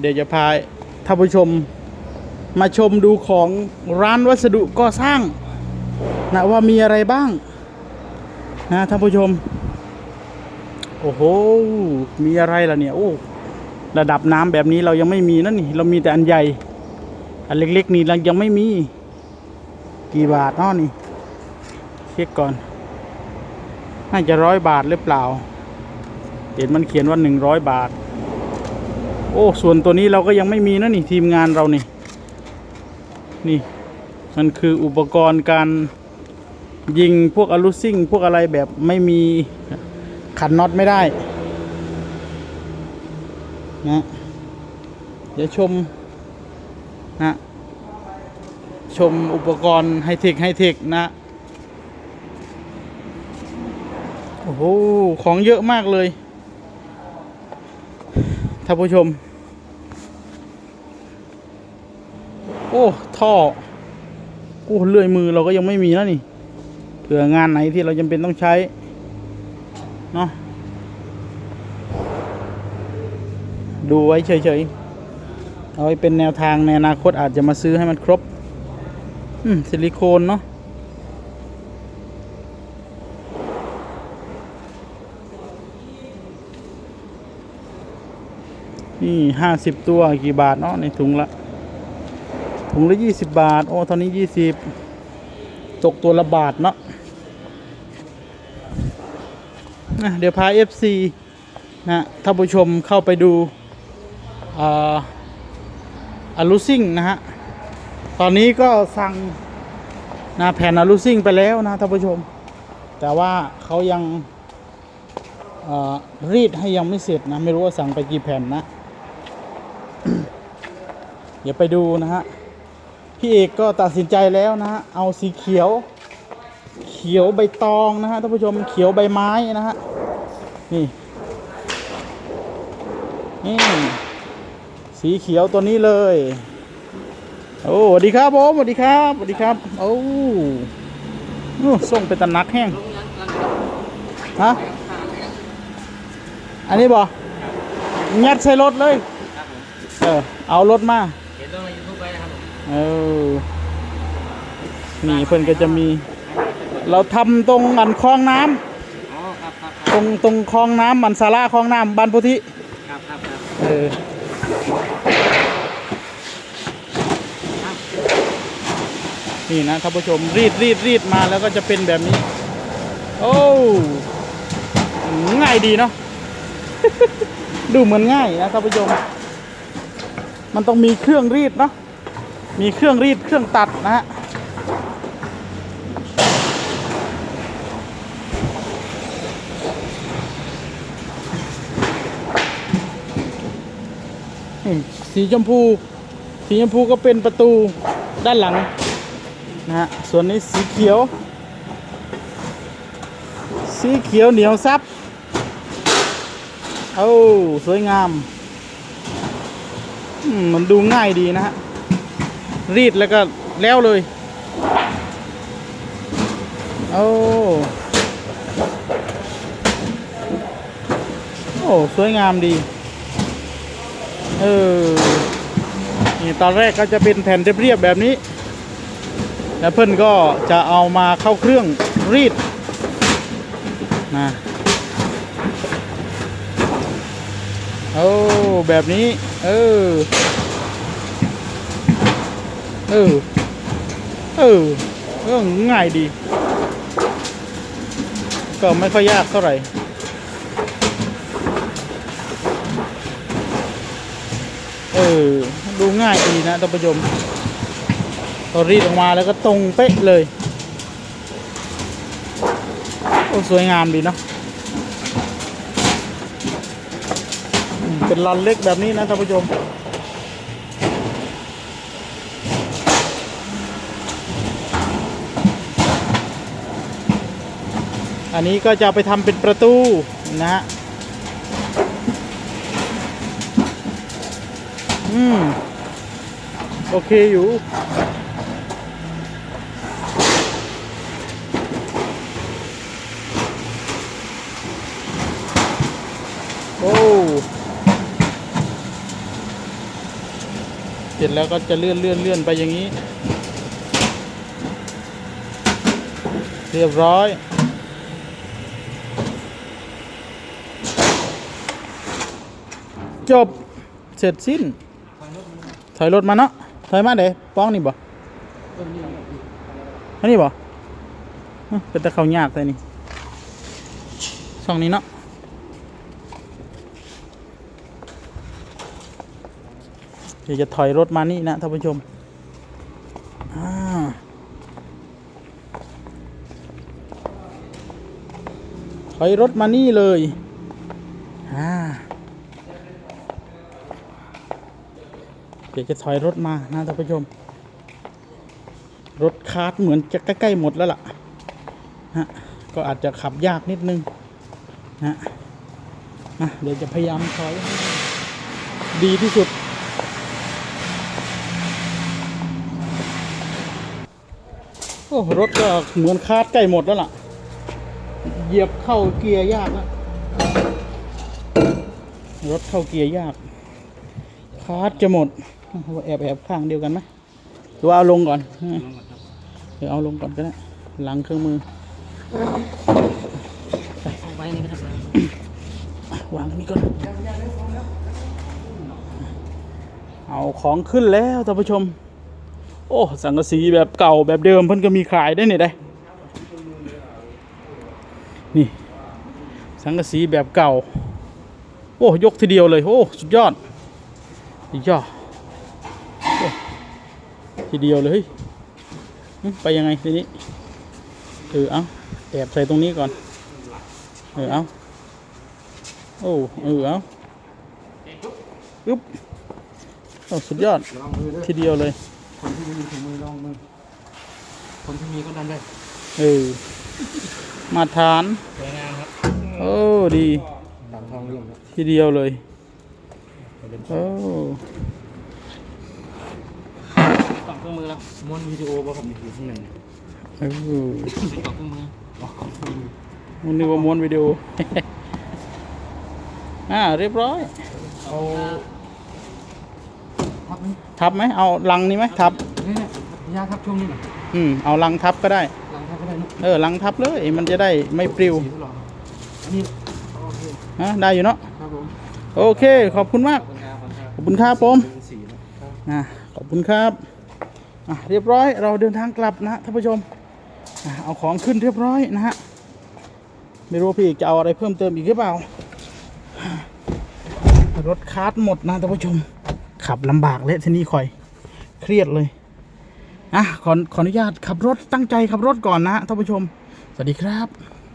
เดี๋ยวจะพาท่านผู้ชมมาชมดูของร้านวัสดุก่อสร้างนะว่ามีอะไรบ้างนะท่านผู้ชม โอ้โห มีอะไรล่ะเนี่ย โอ้ระดับน้ำแบบนี้เรายังไม่มีนั่นนี่ เรามีแต่อันใหญ่ อันเล็กๆนี่เรายังไม่มี กี่บาทนาะนี่ เช็คก่อน น่าจะร้อยบาทหรือเปล่า เห็นมันเขียนว่าหนึ่งร้อยบาท โอ้ ส่วนตัวนี้เราก็ยังไม่มีนะนี่ทีมงานเรานี่ นี่ มันคืออุปกรณ์การยิงพวกอลูซิ่ง พวกอะไรแบบไม่มีขันน็อตไม่ได้นะเดี๋ยวชมนะชมอุปกรณ์ไฮเทคไฮเทคนะ โอ้โห ของเยอะมากเลย ท่านผู้ชม โอ้ ท่อโอ้เลื่อยมือเราก็ยังไม่มีนะนี่ เผื่องานไหนที่เราจำเป็นต้องใช้ เนาะดูไว้เฉยๆ เอาไว้เป็นแนวทางในอนาคตอาจจะมาซื้อให้มันครบ อืม ซิลิโคนเนาะ นี่ห้าสิบตัวกี่บาทเนาะในถุงละถุงละยี่สิบบาท โอ้ตอนนี้ยี่สิบตกตัวละบาทเนาะอะเดี๋ยวพา FC นะท่านผู้ชมเข้าไปดูอาอลูซิ่งนะฮะ ตอนนี้ก็สั่งนะแผ่นอาลูซิ่งไปแล้วนะท่านผู้ชม แต่ว่าเขายังรีดให้ยังไม่เสร็จนะ ไม่รู้ว่าสั่งไปกี่แผ่นนะ เดี๋ยวไปดูนะฮะ พี่เอกก็ตัดสินใจแล้วนะฮะ เอาสีเขียว เขียวใบตองนะฮะท่านผู้ชมเขียวใบไม้นะฮะ นี่ นี่ สีเขียวตัวนี้เลย โอ้สวัสดีครับผมสวัสดีครับสวัสดีครับ โอ้โอ้ส่งเป็นตะนักแห้ง ฮะ อันนี้บอยัดใส่รถเลย เออ เอารถมา เห็นลงในยูทูบไปนะครับผมเออนี่เพื่อนก็จะมี เราทำตรงอันคลองน้ำอ๋อครับครับตรงตรงคลองน้ำมันสาราคลองน้ำบ้านพุทธิครับครับครับเออนี่นะท่านผู้ชมรีดรีดรีดมาแล้วก็จะเป็นแบบนี้ โอ้ง่ายดีเนาะ ดูเหมือนง่ายนะท่านผู้ชม มันต้องมีเครื่องรีดเนาะ มีเครื่องรีดเครื่องตัดนะฮะสีชมพู สีชมพูก็เป็นประตูด้านหลังนะฮะ ส่วนนี้สีเขียว สีเขียวเหนียวซับโอ้สวยงาม มันดูง่ายดีนะฮะ รีดแล้วก็แล้วเลย โอ้โอ้สวยงามดี เออ นี่ตอนแรกก็จะเป็นแผ่นเรียบๆแบบนี้ แล้วเพื่อนก็จะเอามาเข้าเครื่องรีดนะโอ้ แบบนี้ เออ เออ เออเออง่ายดี ก็ไม่ค่อยยากเท่าไหร่เออ ดูง่ายดีนะท่านผู้ชมพอรีดออกมาแล้วก็ตรงเป๊ะเลย โอ้สวยงามดีเนาะเป็นลันเล็กแบบนี้นะท่านผู้ชม อันนี้ก็จะเอาไปทำเป็นประตูนะฮะอืม โอเคอยู่โอ้เสร็จแล้วก็จะเลื่อนเลื่อนเลื่อนไปอย่างนี้ เรียบร้อย จบเสร็จสิ้น ถอยรถมาเนาะถอยมาเด้ป้องนี่บ่อันนี้บ่เป็นตะเขายากเลยนี่ช่องนี้เนาะเดี๋ยวจะถอยรถมานี่นะท่านผู้ชมอ่าถอยรถมานี่เลย เดี๋ยวจะถอยรถมานะท่านผู้ชม รถคาร์ดเหมือนจะใกล้ๆหมดแล้วล่ะฮะก็อาจจะขับยากนิดนึงนะอะเดี๋ยวจะพยายามถอย ดีที่สุด โอ้รถก็เหมือนคาดใกล้หมดแล้วล่ะ เหยียบเข้าเกียร์ยากแล้วรถเข้าเกียร์ยาก คาดจะหมด แอบแอบข้างเดียวกันไหมหรือว่าเอาลงก่อนเดี๋ยวเอาลงก่อนก็ได้หลังเครื่องมือเอาไว้นี่ก็ได้วางนนี้ก่อนเอาของขึ้นแล้วท่านผู้ชม โอ้สังกะสีแบบเก่าแบบเดิมเพิ่นก็มีขายได้เนี่ยได้นี่ สังกะสีแบบเก่า โอ้ยกทีเดียวเลย โอ้ สุดยอดอีกยอด ทีเดียวเลยเฮ้ยหึไปยังไงทีนี้เออเอาแอบใส่ตรงนี้ก่อน เออเอาโอ้เออเอาปึ๊บโอ้สุดยอดลองมือด้วยทีเดียวเลย คนที่ไม่มีถุงมือลองมือคนที่มีก็ดันได้เออมาทานสวยงามครับโอ้ดีหลังทองเรื่องครับทีเดียวเลยโอ้กล่อง เครื่องมือแล้วม้วนวิดีโอป่ะครับนี่อยู่ข้างในเออเป็นกล่องเครื่องมืออ๋อกล่องเครื่องมือมันนึกว่าม้วนวิดีโอ อ่าเรียบร้อย เอาทับไหมทับไหมเอาลังนี้ไหมทับนี่เนี่ยยาทับช่วงนี้หน่อยอืมเอาลังทับก็ได้หลังทับก็ได้เนอะเออลังทับเลย มันจะได้ไม่ปลิวสีตลอดอันนี้โอเคฮะได้อยู่เนาะครับผมโอเค ขอบคุณมาก ขอบคุณครับขอบคุณครับขอบคุณครับผมเป็นสีนะครับนะขอบคุณครับอะ เรียบร้อยเราเดินทางกลับนะฮะท่านผู้ชมอเอาของขึ้นเรียบร้อยนะฮะไม่รู้พี่จะเอาอะไรเพิ่มเติมอีกหรือเปล่า รถคาร์ดหมดนะท่านผู้ชม ขับลำบากเลยทีนี้คอยเครียดเลยอะขอขออนุญาตขับรถตั้งใจขับรถก่อนนะท่านผู้ชม สวัสดีครับ